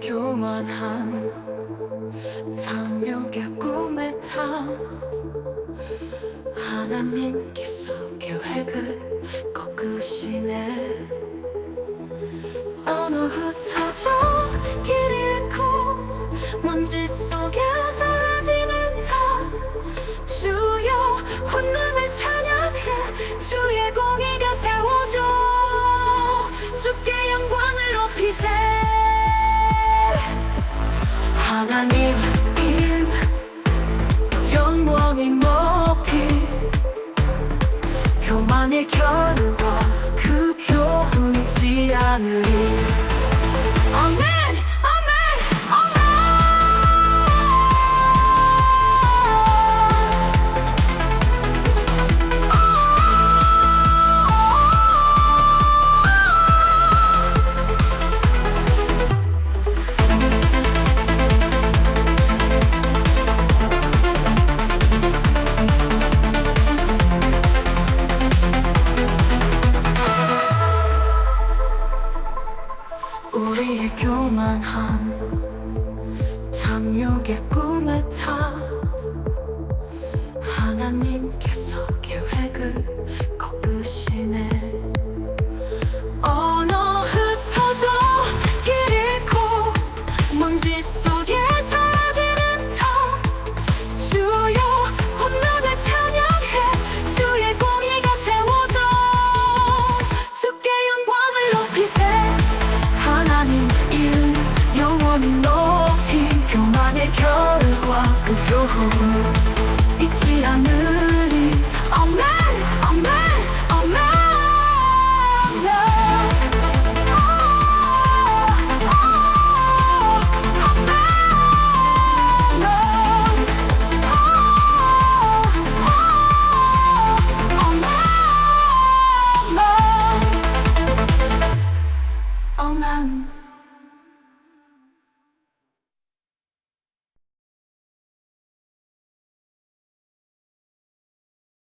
교만한 탐욕의 꿈에 타 하나님께서 계획을 꺾으시네. 어느 흩어져 길 잃고 먼지 하나님 임 영원히 높이 교만의 결과 그 교훈이지 않으리 우리의 교만함 탐욕의 꿈에 타 결코 잊지 않으리 Amen, Amen, Amen oh, Amen. Amen.